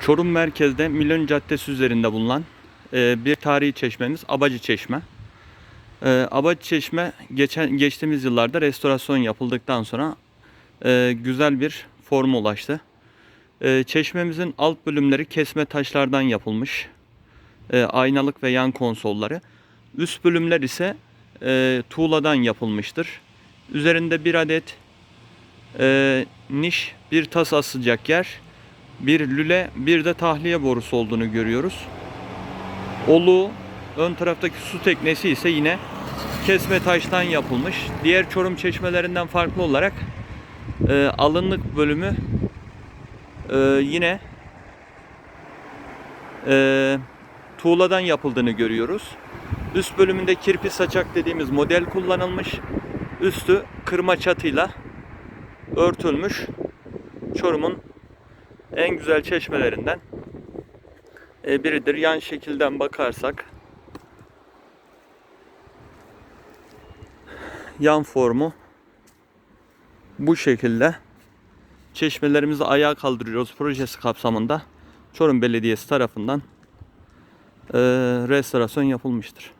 Çorum merkezde Milyon Caddesi üzerinde bulunan e, bir tarihi çeşmemiz Abacı Çeşme. E, Abacı Çeşme geçen geçtiğimiz yıllarda restorasyon yapıldıktan sonra e, güzel bir forma ulaştı. E, çeşmemizin alt bölümleri kesme taşlardan yapılmış. E, aynalık ve yan konsolları. Üst bölümler ise e, tuğladan yapılmıştır. Üzerinde bir adet e, niş, bir tas asılacak yer, bir lüle, bir de tahliye borusu olduğunu görüyoruz. Olu, ön taraftaki su teknesi ise yine kesme taştan yapılmış. Diğer Çorum çeşmelerinden farklı olarak e, alınlık bölümü e, yine e, tuğladan yapıldığını görüyoruz. Üst bölümünde kirpi saçak dediğimiz model kullanılmış. Üstü kırma çatıyla örtülmüş. Çorum'un en güzel çeşmelerinden e, biridir. Yan şekilden bakarsak yan formu bu şekilde çeşmelerimizi ayağa kaldırıyoruz projesi kapsamında Çorum Belediyesi tarafından e, restorasyon yapılmıştır.